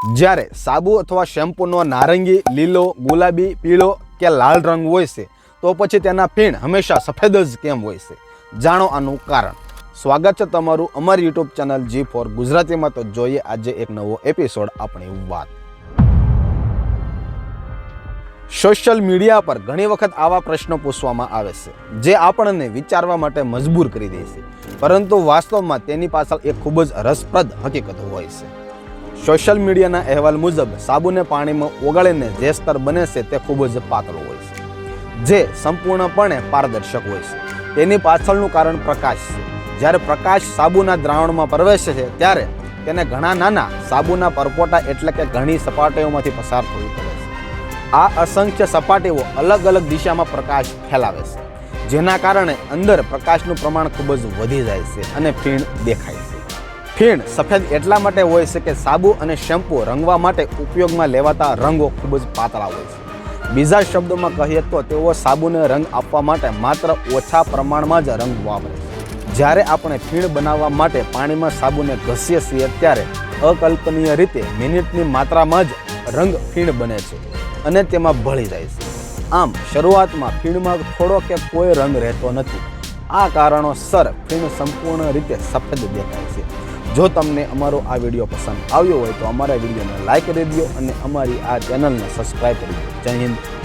જ્યારે સાબુ અથવા શેમ્પૂનો નારંગી, લીલો, ગુલાબી, પીળો કે લાલ રંગ હોય છે, તો પછી તેના ફીણ હંમેશા સફેદ જ કેમ હોય છે? જાણો આનું કારણ. સ્વાગત છે તમારું અમારી યુટ્યુબ ચેનલ જી ફોર ગુજરાતીમાં. તો જોઈએ આજે એક નવો એપિસોડ આપણી વાત. સોશિયલ મીડિયા પર ઘણી વખત આવા પ્રશ્નો પૂછવામાં આવે છે, જે આપણને વિચારવા માટે મજબૂર કરી દે છે. પરંતુ વાસ્તવમાં તેની પાછળ એક ખૂબ જ રસપ્રદ હકીકત હોય છે. સોશિયલ મીડિયાના અહેવાલ મુજબ, સાબુને પાણીમાં ઓગાળીને જે સ્તર બને છે તે ખૂબ જ પાતળો હોય છે, જે સંપૂર્ણપણે પારદર્શક હોય છે. તેની પાછળનું કારણ પ્રકાશ છે. જ્યારે પ્રકાશ સાબુના દ્રાવણમાં પ્રવેશે છે, ત્યારે તેને ઘણા નાના સાબુના પરપોટા એટલે કે ઘણી સપાટીઓમાંથી પસાર થવું પડે છે. આ અસંખ્ય સપાટીઓ અલગ અલગ દિશામાં પ્રકાશ ફેલાવે છે, જેના કારણે અંદર પ્રકાશનું પ્રમાણ ખૂબ જ વધી જાય છે અને ફીણ દેખાય છે. ફીણ સફેદ એટલા માટે હોય છે કે સાબુ અને શેમ્પૂ રંગવા માટે ઉપયોગમાં લેવાતા રંગો ખૂબ જ પાતળા હોય છે. બીજા શબ્દોમાં કહીએ તો તેઓ સાબુને રંગ આપવા માટે માત્ર ઓછા પ્રમાણમાં જ રંગ વાપરે છે. જ્યારે આપણે ફીણ બનાવવા માટે પાણીમાં સાબુને ઘસીએ છીએ ત્યારે અકલ્પનીય રીતે મિનિટની માત્રામાં જ રંગ ફીણ બને છે અને તેમાં ભળી જાય છે. આમ શરૂઆતમાં ફીણમાં થોડો કે કોઈ રંગ રહેતો નથી. આ કારણોસર ફીણ સંપૂર્ણ રીતે સફેદ દેખાય છે. જો તમને અમારો આ વીડિયો પસંદ આવ્યો હોય તો અમારા વિડીયોને લાઈક કરી દો અને અમારી આ ચેનલને સબસ્ક્રાઈબ કરી દો. જય હિન્દ.